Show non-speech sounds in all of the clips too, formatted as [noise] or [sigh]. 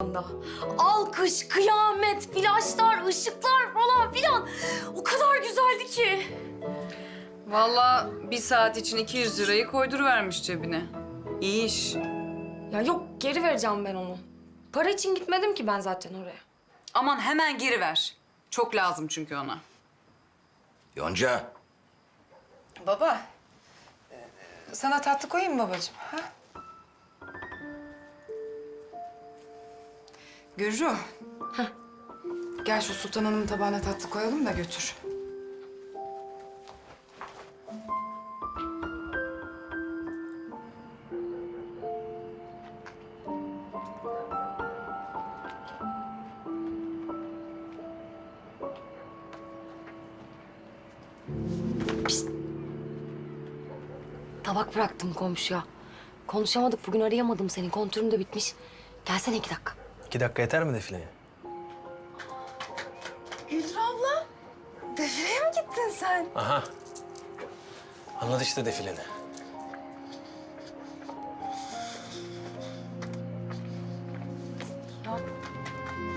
anda. Alkış, kıyamet, flaşlar, ışıklar falan filan. O kadar güzeldi ki. Vallahi bir saat için 200 lirayı koyduruvermiş cebine. İyi iş. Ya yok geri vereceğim ben onu. Para için gitmedim ki ben zaten oraya. Aman hemen geri ver. Çok lazım çünkü ona. Yonca. Baba, e, sana tatlı koyayım mı babacığım? Ha? Gürru. Gel şu Sultan Hanım'ın tabağına tatlı koyalım da götür. Tabak bıraktım komşuya. Konuşamadık bugün arayamadım seni. Kontürüm de bitmiş. Gelsene iki dakika. İki dakika yeter mi defileye? Gülru abla, defileye mi gittin sen? Aha. Anladı işte defileni.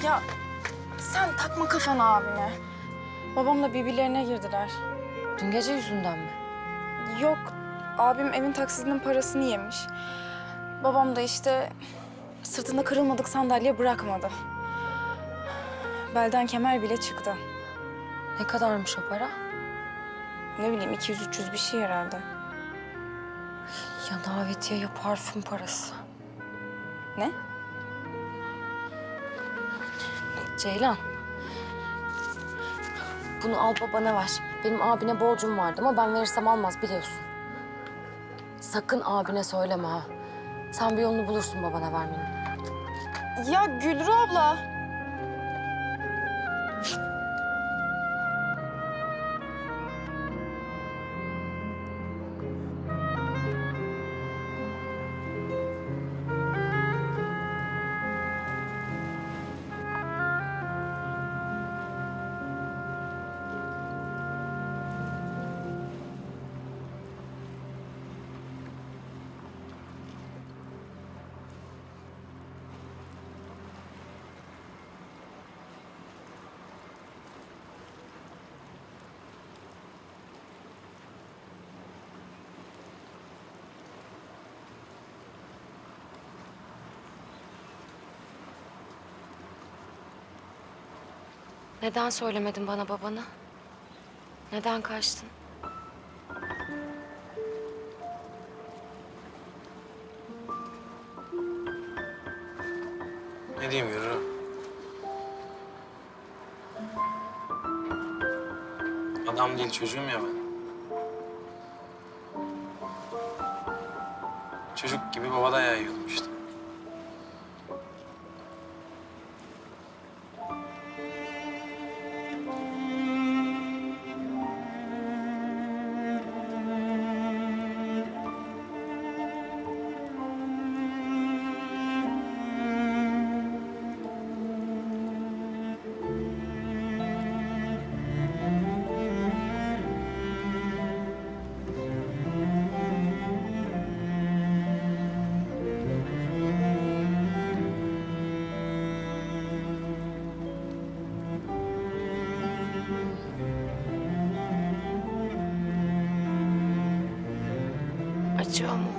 Ya sen takma kafana abine. Babamla birbirlerine girdiler. Dün gece yüzünden mi? Yok, abim evin taksisinin parasını yemiş. Babam da işte sırtında kırılmadık sandalye bırakmadı. Belden kemer bile çıktı. Ne kadarmış o para? Ne bileyim 200-300 bir şey herhalde. Ya davetiye ya parfüm parası. Ne? Ceylan. Bunu al babana ver. Benim abine borcum vardı ama ben verirsem almaz biliyorsun. Sakın abine söyleme ha. Sen bir yolunu bulursun babana vermenin. Ya Gülru abla. Neden söylemedin bana babanı? Neden kaçtın? Ne diyeyim yürü. Adam değil çocuğum ya ben. Çocuk gibi baba dayağı yiyordum işte. Acıyor mu?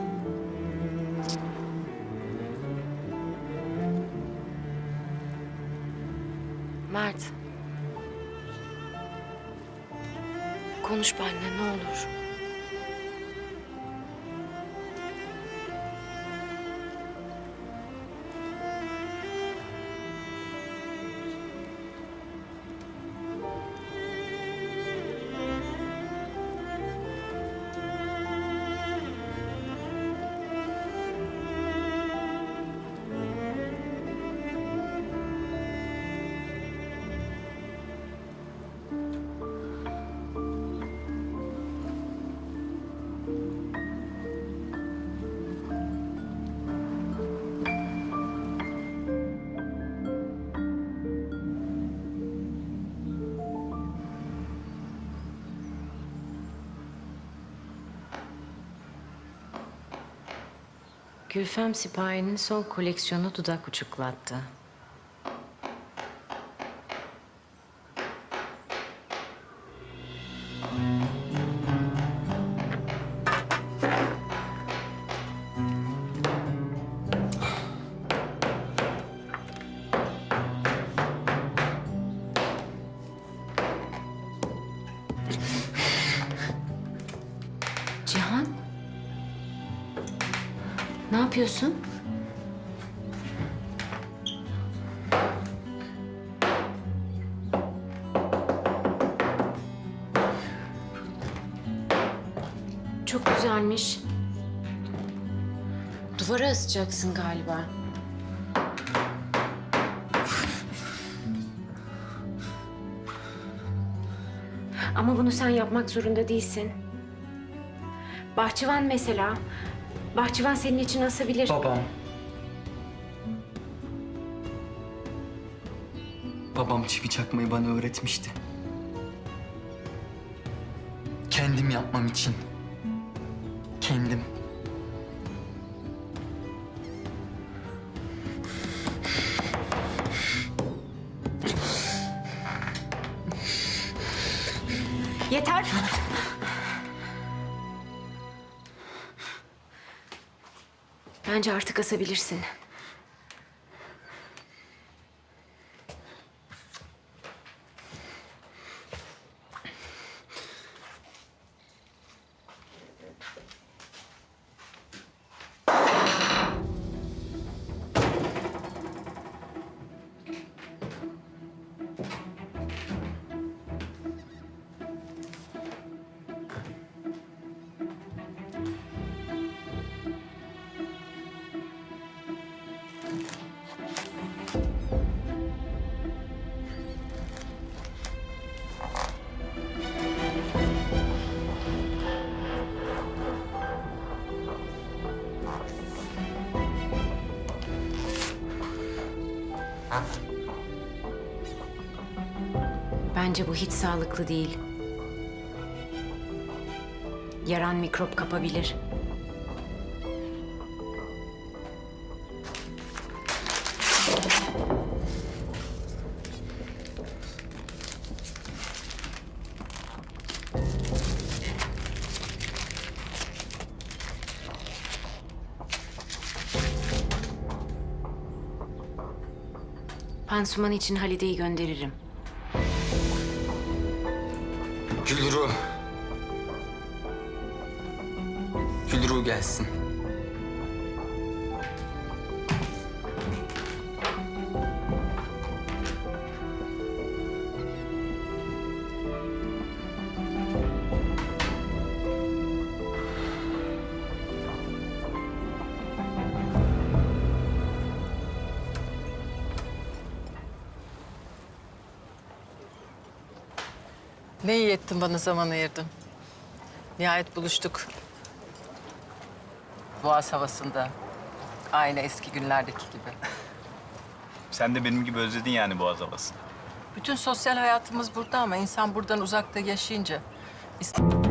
Mert. Konuş benimle ne olur. Gülfem Sipahi'nin son koleksiyonu dudak uçuklattı. Yapıyorsun? Çok güzelmiş. Duvara asacaksın galiba. Ama bunu sen yapmak zorunda değilsin. Bahçıvan mesela. Bahçıvan senin için asabilir. Babam. Babam çivi çakmayı bana öğretmişti. Kendim yapmam için. Kendim. Yeter. Bence artık asabilirsin. Bence bu hiç sağlıklı değil. Yaran mikrop kapabilir. Pansuman için Halide'yi gönderirim. Gülru. Gülru gelsin. Ne iyi ettin bana zaman ayırdın. Nihayet buluştuk. Boğaz havasında. Aynı eski günlerdeki gibi. [laughs] Sen de benim gibi özledin yani Boğaz havasını. Bütün sosyal hayatımız burada ama insan buradan uzakta yaşayınca... ist-